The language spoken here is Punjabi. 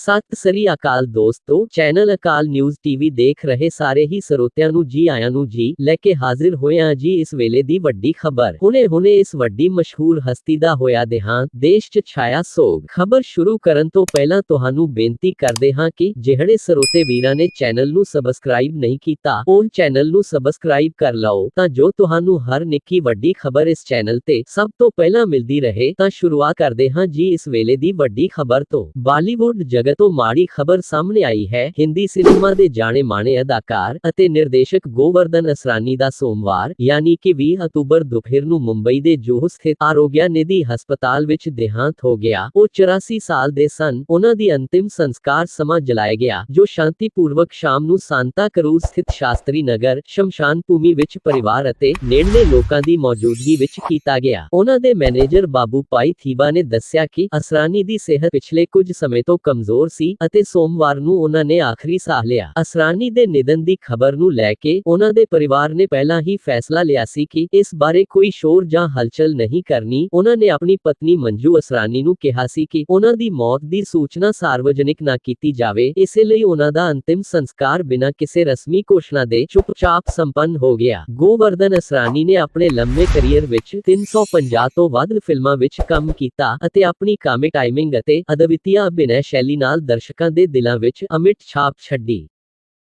ਸਤਿ ਸ੍ਰੀ ਅਕਾਲ ਦੋਸਤੋ, ਚੈਨਲ ਅਕਾਲ ਨਿਊਜ਼ ਟੀਵੀ ਦੇਖ ਰਹੇ ਸਾਰੇ ਹੀ ਸਰੋਤਿਆਂ ਨੂੰ ਜੀ ਆਇਆਂ ਨੂੰ ਜੀ, ਲੈ ਕੇ ਹਾਜ਼ਰ ਹੋਏ ਜੀ ਇਸ ਵੇਲੇ ਦੀ ਵੱਡੀ ਖਬਰ। ਹੁਣੇ ਹੁਣੇ ਇਸ ਵੱਡੀ ਮਸ਼ਹੂਰ ਹਸਤੀ ਦਾ ਹੋਇਆ ਦੇਹਾਂਤ, ਦੇਸ਼ 'ਚ ਛਾਇਆ ਸੋਗ। ਖਬਰ ਸ਼ੁਰੂ ਕਰਨ ਤੋਂ ਪਹਿਲਾਂ ਤੁਹਾਨੂੰ ਬੇਨਤੀ ਕਰਦੇ ਹਾਂ ਕਿ ਜਿਹੜੇ ਸਰੋਤੇ ਵੀਰਾਂ ਨੇ ਚੈਨਲ ਨੂੰ ਸਬਸਕ੍ਰਾਈਬ ਨਹੀਂ ਕੀਤਾ, ਉਹ ਚੈਨਲ ਨੂੰ ਸਬਸਕ੍ਰਾਈਬ ਕਰ ਲਓ। ਤਾਂ ਜੋ ਤੁਹਾਨੂੰ ਹਰ ਨਿੱਕੀ ਵੱਡੀ ਖਬਰ ਇਸ ਚੈਨਲ ਤੇ ਸਭ ਤੋਂ ਪਹਿਲਾਂ ਮਿਲਦੀ ਰਹੇ, ਤਾਂ ਸ਼ੁਰੂਆਤ ਕਰਦੇ ਹਾਂ ਜੀ ਇਸ ਵੇਲੇ ਦੀ ਵੱਡੀ ਖਬਰ ਤੋਂ। ਬਾਲੀਵੁੱਡ ਜਗ ਜਗਤ ਤੋਂ ਮਾੜੀ ਖਬਰ ਸਾਹਮਣੇ ਆਈ ਹੈ। ਹਿੰਦੀ ਸਿਨੇਮਾ ਦੇ ਜਾਣੇ ਮਾਣੇ ਅਦਾਕਾਰ ਅਤੇ ਨਿਰਦੇਸ਼ਕ ਗੋਵਰਧਨ ਅਸਰਾਨੀ ਦਾ ਸੋਮਵਾਰ, ਯਾਨੀ ਕਿ 20 ਅਕਤੂਬਰ ਦੁਪਹਿਰ ਨੂੰ ਮੁੰਬਈ ਦੇ ਜੋਹ ਸਥਿਤ ਆਰੋਗਿਆ ਨਿਧੀ ਹਸਪਤਾਲ ਵਿੱਚ ਦੇਹਾਂਤ ਹੋ ਗਿਆ। ਉਹ 84 ਸਾਲ ਦੇ ਸਨ। ਉਹਨਾਂ ਦੀ ਅੰਤਿਮ ਸੰਸਕਾਰ ਸਮਾਂ ਜਲਾਇਆ ਗਿਆ, ਜੋ ਸ਼ਾਂਤੀਪੂਰਵਕ ਸ਼ਾਮ ਨੂੰ ਸਾਂਤਾ ਕਰੂਜ਼ ਸਥਿਤ ਸ਼ਾਸਤਰੀ ਨਗਰ ਸ਼ਮਸ਼ਾਨ ਭੂਮੀ ਵਿੱਚ ਪਰਿਵਾਰ ਅਤੇ ਨੇੜਲੇ ਲੋਕਾਂ ਦੀ ਮੌਜੂਦਗੀ ਵਿੱਚ ਕੀਤਾ ਗਿਆ। ਉਹਨਾਂ ਦੇ ਮੈਨੇਜਰ ਬਾਬੂ ਪਾਈ ਥੀਬਾ ਨੇ ਦੱਸਿਆ ਕਿ ਅਸਰਾਨੀ ਦੀ ਸਿਹਤ ਪਿਛਲੇ ਕੁਝ ਸਮੇਂ ਤੋਂ ਕਮਜ਼ੋਰ ਸੀ ਅਤੇ ਸੋਮਵਾਰ ਨੂੰ ਉਹਨਾਂ ਨੇ ਆਖਰੀ ਸਾਹ ਲਿਆ। ਅਸਰਾਨੀ ਦੇ ਨਿਧਨ ਦੀ ਖਬਰ ਨੂੰ ਲੈ ਕੇ ਉਹਨਾਂ ਦੇ ਪਰਿਵਾਰ ਨੇ ਪਹਿਲਾਂ ਹੀ ਫੈਸਲਾ ਲਿਆ ਸੀ ਕਿ ਇਸ ਬਾਰੇ ਕੋਈ ਸ਼ੋਰ ਜਾਂ ਹਲਚਲ ਨਹੀਂ ਕਰਨੀ। ਉਹਨਾਂ ਨੇ ਆਪਣੀ ਪਤਨੀ ਮੰਜੂ ਅਸਰਾਨੀ ਨੂੰ ਕਿਹਾ ਸੀ ਕਿ ਉਹਨਾਂ ਦੀ ਮੌਤ ਦੀ ਸੂਚਨਾ ਸਾਰਵਜਨਿਕ ਨਾ ਕੀਤੀ ਜਾਵੇ। ਇਸੇ ਲਈ ਉਹਨਾਂ ਦਾ ਅੰਤਿਮ ਸੰਸਕਾਰ ਬਿਨਾਂ ਕਿਸੇ ਰਸਮੀ ਘੋਸ਼ਣਾ ਦੇ ਚੁੱਪਚਾਪ ਸੰਪੰਨ ਹੋ ਗਿਆ। ਗੋਵਰਧਨ ਅਸਰਾਨੀ ਨੇ ਆਪਣੇ ਲੰਮੇ ਕੈਰੀਅਰ ਵਿੱਚ 350 ਤੋਂ ਵੱਧ ਫਿਲਮਾਂ ਵਿੱਚ ਕੰਮ ਕੀਤਾ ਅਤੇ ਆਪਣੀ ਕਾਮਿਕ ਟਾਈਮਿੰਗ ਅਤੇ ਅਦਵਿਤੀय ਅਭਿਨੈ ਸ਼ੈਲੀ ਨਾਲ ਦਰਸ਼ਕਾਂ ਦੇ ਦਿਲਾਂ ਵਿੱਚ ਅਮਿਟ ਛਾਪ ਛੱਡੀ।